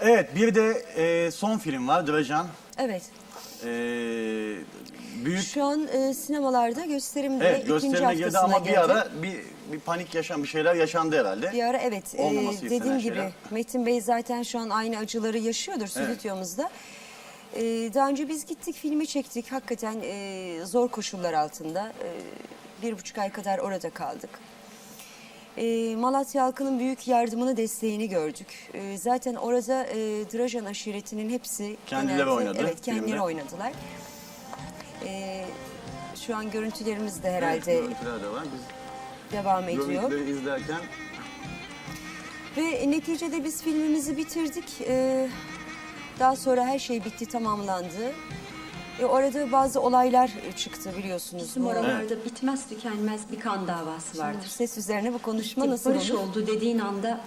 Evet bir de e, son film var Drajan. Evet. E, büyük Şu an e, sinemalarda gösterimde evet ikinci gösterime girdi haftasına ama bir girdi. ara bir, bir panik yaşan bir şeyler yaşandı herhalde. Bir ara evet e, Olmaması istenen dediğim gibi şeyler. Metin Bey zaten şu an aynı acıları yaşıyordur stüdyomuzda. E, daha önce biz gittik filmi çektik hakikaten e, zor koşullar altında e, bir buçuk ay kadar orada kaldık. E, Malatya halkının büyük yardımını desteğini gördük. E, zaten orada e, Drajan aşiretinin hepsi Kendileri oynadı Evet kendileri filmde. oynadılar. E, şu an görüntülerimiz de Evet, herhalde görüntüler de var. Biz devam ediyor. izlerken Ve neticede biz filmimizi bitirdik. Ee, daha sonra her şey bitti, tamamlandı. E, orada bazı olaylar çıktı biliyorsunuz. Bizim oralarda bitmez tükenmez bir kan davası vardır. Ses üzerine bu konuşma nasıl Barış olur? oldu dediğin anda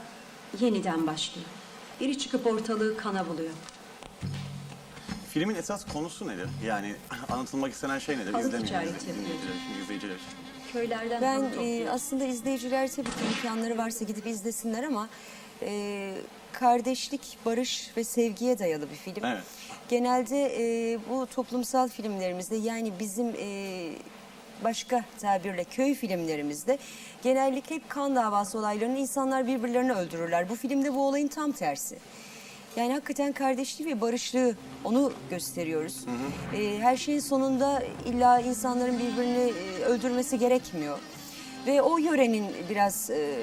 yeniden başlıyor. Biri çıkıp ortalığı kana buluyor. filmin esas konusu nedir? Yani anlatılmak istenen şey nedir? Halı ticareti izleyiciler için, izleyiciler için. Köylerden Ben halı e, topluyor. aslında izleyiciler tabii ki imkanları varsa gidip izlesinler ama e, kardeşlik, barış ve sevgiye dayalı bir film. Evet. Genelde e, bu toplumsal filmlerimizde yani bizim e, başka tabirle köy filmlerimizde genellikle hep kan davası olaylarını insanlar birbirlerini öldürürler. Bu filmde bu olayın tam tersi. Yani hakikaten kardeşliği ve barışlığı onu gösteriyoruz. E, her şeyin sonunda illa insanların birbirini e, öldürmesi gerekmiyor. Ve o yörenin biraz e,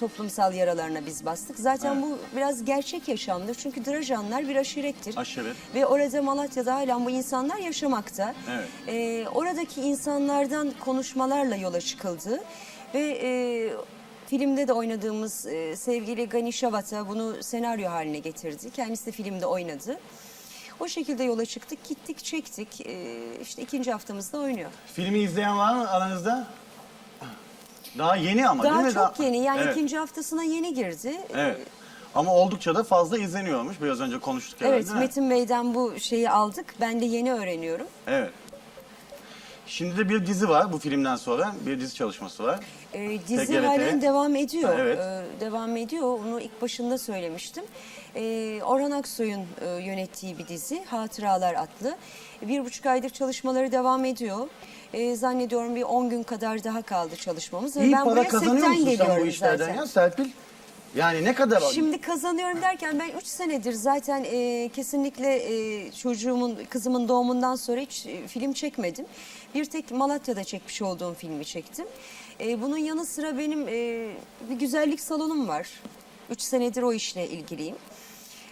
toplumsal yaralarına biz bastık. Zaten Evet. bu biraz gerçek yaşamdır. Çünkü Drajanlar bir aşirettir. Aşiret. Ve orada Malatya'da hala bu insanlar yaşamakta. Evet. E, oradaki insanlardan konuşmalarla yola çıkıldı. Ve e, filmde de oynadığımız e, sevgili Gani Şavat'a bunu senaryo haline getirdi. Kendisi de filmde oynadı. O şekilde yola çıktık, gittik, çektik. E, işte ikinci haftamızda oynuyor. Filmi izleyen var mı aranızda? Daha yeni ama Daha değil mi? çok yeni yani evet. ikinci haftasına yeni girdi. Evet. Ama oldukça da fazla izleniyormuş. Biraz önce konuştuk herhalde Evet değil mi? Metin Bey'den bu şeyi aldık. Ben de yeni öğreniyorum. Evet. Şimdi de bir dizi var bu filmden sonra. Bir dizi çalışması var. Ee, dizi TGRT. halen devam ediyor. Evet. Ee, devam ediyor. Onu ilk başında söylemiştim. Ee, Orhan Aksoy'un e, yönettiği bir dizi. Hatıralar adlı. Bir buçuk aydır çalışmaları devam ediyor. Ee, zannediyorum bir 10 gün kadar daha kaldı çalışmamız. Ve İyi ben para buraya kazanıyor setten musun sen bu geliyorum işlerden zaten. ya Serpil? Yani ne kadar? Şimdi kazanıyorum derken ben 3 senedir zaten e, kesinlikle e, çocuğumun, kızımın doğumundan sonra hiç e, film çekmedim. Bir tek Malatya'da çekmiş olduğum filmi çektim. E, bunun yanı sıra benim e, bir güzellik salonum var. 3 senedir o işle ilgiliyim.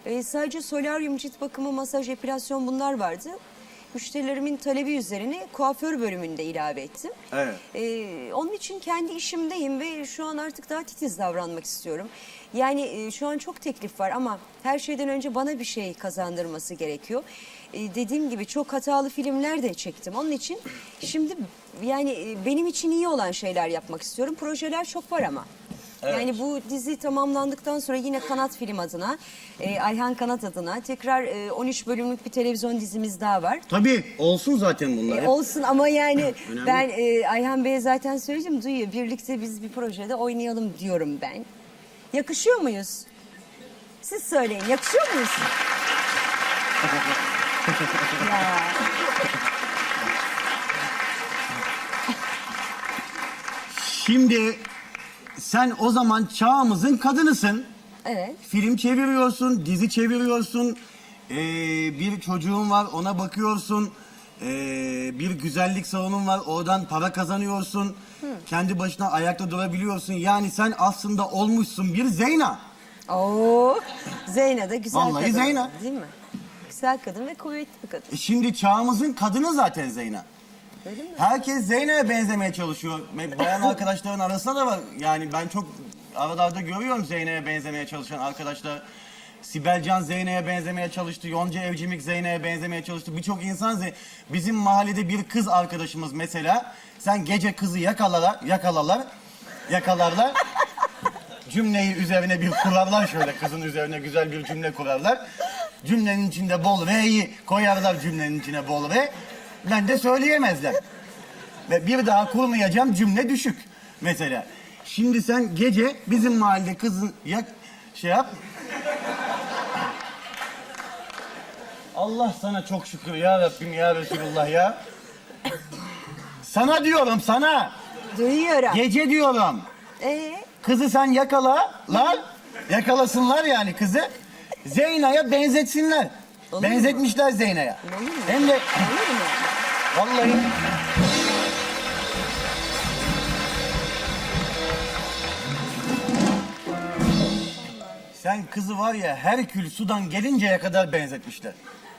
E, sadece solaryum, cilt bakımı, masaj, epilasyon bunlar vardı. Müşterilerimin talebi üzerine kuaför bölümünde ilave ettim. Evet. Ee, onun için kendi işimdeyim ve şu an artık daha titiz davranmak istiyorum. Yani e, şu an çok teklif var ama her şeyden önce bana bir şey kazandırması gerekiyor. Ee, dediğim gibi çok hatalı filmler de çektim. Onun için şimdi yani e, benim için iyi olan şeyler yapmak istiyorum. Projeler çok var ama. Yani bu dizi tamamlandıktan sonra yine Kanat Film adına, e, Ayhan Kanat adına tekrar e, 13 bölümlük bir televizyon dizimiz daha var. Tabii olsun zaten bunlar. E, olsun ama yani Önemli. ben e, Ayhan Bey'e zaten söyledim duyuyor. Birlikte biz bir projede oynayalım diyorum ben. Yakışıyor muyuz? Siz söyleyin yakışıyor muyuz? ya. Şimdi sen o zaman çağımızın kadınısın. Evet. Film çeviriyorsun, dizi çeviriyorsun. Ee, bir çocuğun var ona bakıyorsun. Ee, bir güzellik salonun var oradan para kazanıyorsun. Kendi başına ayakta durabiliyorsun. Yani sen aslında olmuşsun bir Zeyna. Oo. Zeyna da güzel Vallahi kadın. Zeyna. Değil mi? Güzel kadın ve kuvvetli bir kadın. E şimdi çağımızın kadını zaten Zeyna. Herkes Zeynep'e benzemeye çalışıyor. Bayan arkadaşların arasında da var. Yani ben çok aralarda görüyorum Zeynep'e benzemeye çalışan arkadaşlar. Sibel Can Zeynep'e benzemeye çalıştı. Yonca Evcimik Zeynep'e benzemeye çalıştı. Birçok insan Bizim mahallede bir kız arkadaşımız mesela. Sen gece kızı yakalalar, yakalalar, yakalarlar. Cümleyi üzerine bir kurarlar şöyle. Kızın üzerine güzel bir cümle kurarlar. Cümlenin içinde bol R'yi koyarlar cümlenin içine bol R. Ben de söyleyemezler. Ve bir daha kurmayacağım cümle düşük mesela. Şimdi sen gece bizim mahallede kızın yak şey yap. Allah sana çok şükür ya Rabbim ya Resulullah ya. Sana diyorum sana. Duyuyorum. Gece diyorum. Ee, Kızı sen yakala lan. Yakalasınlar yani kızı. Zeyna'ya benzetsinler. Olur mu? Benzetmişler Zeyna'ya. Olur mu? Hem de olur mu? vallahi Sen kızı var ya Herkül sudan gelinceye kadar benzetmişler.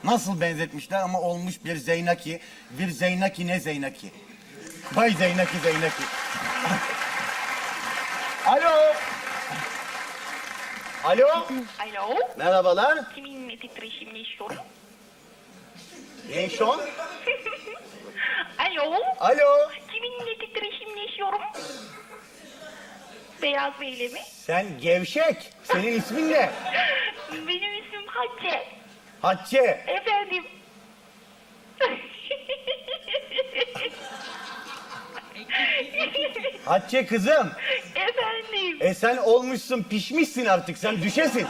Nasıl benzetmişler ama olmuş bir Zeynaki, bir Zeynaki ne Zeynaki. Vay Zeynaki Zeynaki. Alo. Alo. Alo, Merhabalar. kiminle titreşimli işiyorum? Neyşon? Alo, Alo. kiminle titreşimli işiyorum? Beyaz Bey'le mi? Sen gevşek. Senin ismin ne? Benim ismim Hatice. Hatice. Efendim. Hatice kızım. E sen olmuşsun, pişmişsin artık. Sen düşesin.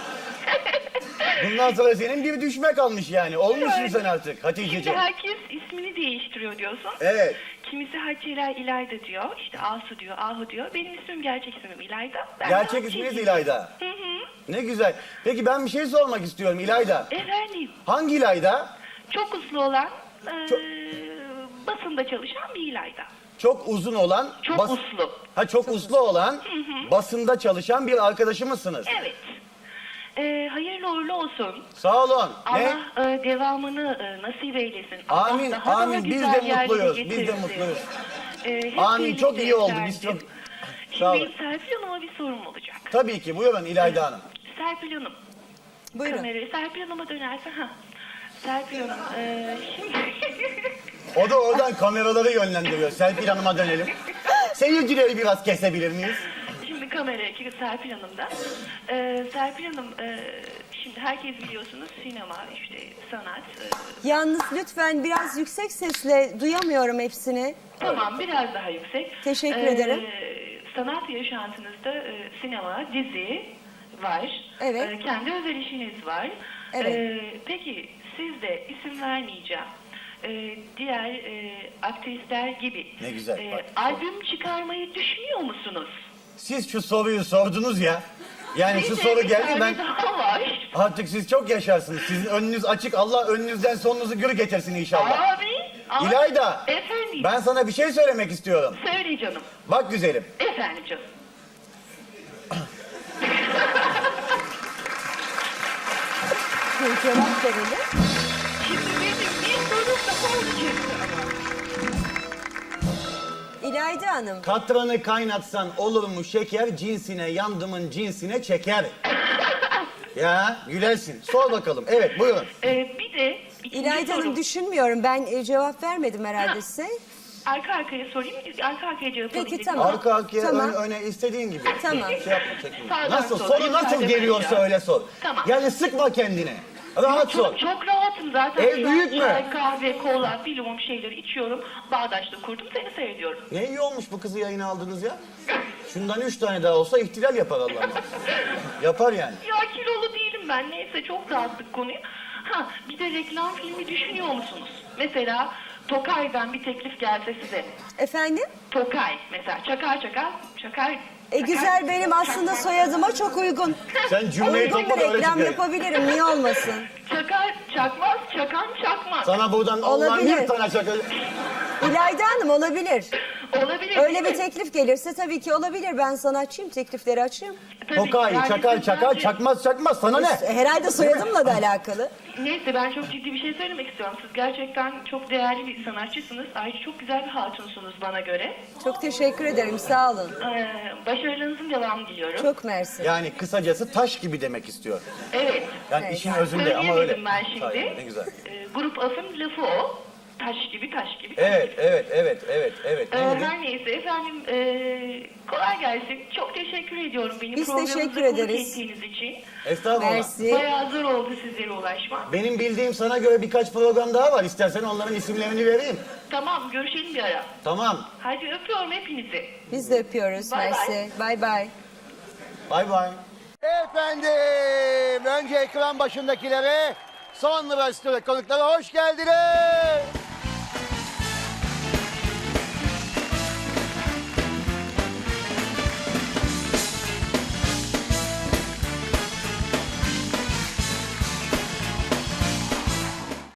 Bundan sonra senin bir düşme kalmış yani. Olmuşsun sen artık Şimdi Hatice'ciğim. herkes ismini değiştiriyor diyorsun. Evet. Kimisi Hatice'ler İlayda diyor. İşte Asu diyor, Ahu diyor. Benim ismim gerçek ismim İlayda. Ben de Gerçek Hatice isminiz diyeceğim. İlayda. Hı hı. Ne güzel. Peki ben bir şey sormak istiyorum İlayda. Efendim. Hangi İlayda? Çok uslu olan, eee, basında çalışan bir İlayda. Çok uzun olan... Çok bas- uslu. Ha çok uslu olan, basında çalışan bir arkadaşımızsınız. Evet. Eee hayırlı uğurlu olsun. Sağ olun. Ne? Allah eee, devamını eee, nasip eylesin. Allah Amin, daha daha amin. Biz güzel de yerlere mutluyuz, biz de getirsin. mutluyuz. Hep Amin, çok iyi oldu, biz çok- Şimdi Sağ olun. benim Serpil Hanım'a bir sorum olacak. Tabii ki. Buyurun İlayda Hanım. Serpil Hanım. Buyurun. Kamerayı Serpil Hanım'a dönerse. ha. Serpil Hanım. eee, şimdi... O da oradan kameraları yönlendiriyor. Serpil Hanım'a dönelim. Seyircileri biraz kesebilir miyiz? Şimdi kameraya ki Serpil Hanım'da. Ee, Serpil Hanım, e, şimdi herkes biliyorsunuz sinema, işte sanat. e, Yalnız lütfen biraz yüksek sesle duyamıyorum hepsini. tamam, biraz daha yüksek. Teşekkür Ee, ederim. Sanat yaşantınızda e, sinema, dizi var. Evet. E, kendi özel işiniz var. Evet. E, peki siz de isim vermeyeceğim. E, diğer e, aktrisler gibi Ne güzel, e, bak. albüm çıkarmayı düşünüyor musunuz? Siz şu soruyu sordunuz ya. Yani şu Bir soru bir geldi tane ben daha var. artık siz çok yaşarsınız. Sizin önünüz açık. Allah önünüzden sonunuzu gür getirsin inşallah. Abi, abi. İlayda. Efendim. Ben sana bir şey söylemek istiyorum. Söyle canım. Bak güzelim. Efendim canım. Cevap verelim. İlayda Hanım. Katranı kaynatsan olur mu şeker cinsine yandımın cinsine çeker. ya gülersin. Sor bakalım. Evet buyurun. Ee, bir de ikinci İlayda Hanım düşünmüyorum. Ben e, cevap vermedim herhalde size. Arka arkaya sorayım. Arka arkaya cevap Peki, alayım tamam. Arka arkaya Tamam. ön öne istediğin gibi. Tamam. Şey yapma çekinme. Sağdan Nasıl? sola, Soru nasıl geliyorsa öyle sor. Tamam. Yani sıkma kendini. Rahat sor. Çok, çok rahatım zaten. Ev Şu an büyük mü? Çay, kahve, kola, bilumum şeyleri içiyorum. Bağdaş'ta kurdum seni seyrediyorum. Ne iyi olmuş bu kızı yayına aldınız ya. Şundan üç tane daha olsa ihtilal yapar Allah'ım. yapar yani. Ya kilolu değilim ben. Neyse çok dağıttık konuyu. Ha bir de reklam filmi düşünüyor musunuz? Mesela Tokay'dan bir teklif gelse size. Efendim? Tokay mesela çakar çakar çakar. E güzel benim aslında soyadıma çok uygun. Sen cümleyi Uygun bir topla da öyle reklam çıkar. yapabilirim. Niye olmasın? Çakar çakmaz çakan çakmaz. Sana buradan Allah'ın Olabilir. bir tane çakal. İlayda Hanım olabilir. Olabilir. Öyle bir teklif gelirse tabii ki olabilir. Ben sanatçıyım, teklifleri açayım. Tabii, Tokay, yani çakal, siz çakal, bence- çakmaz, çakmaz. Sana ne? Herhalde soyadımla da alakalı. Neyse ben çok ciddi bir şey söylemek istiyorum. Siz gerçekten çok değerli bir sanatçısınız. Ayrıca çok güzel bir hatunsunuz bana göre. Çok teşekkür ederim. Sağ olun. Ee, başarılarınızın devamını diliyorum. Çok mersi. Yani kısacası taş gibi demek istiyor. Evet. Yani Evet. işin özünde ama öyle. Söyleyemedim ben şimdi. Hayır, ne güzel. Ee, grup Af'ın lafı o. Taş gibi taş gibi. Evet, evet, evet, evet, evet. Ee, her neyse efendim ee, kolay gelsin. Çok teşekkür ediyorum beni Biz teşekkür konuk ederiz. ettiğiniz için. Estağfurullah. Mersi. Bayağı zor oldu sizlere ulaşmak. Benim bildiğim sana göre birkaç program daha var. İstersen onların isimlerini vereyim. Tamam görüşelim bir ara. Tamam. Hadi öpüyorum hepinizi. Biz de öpüyoruz. Bay bay. Mersi. Bay bay. Bay bay. Efendim, önce ekran başındakilere, Son Numara Stüdyo konuklara hoş geldiniz.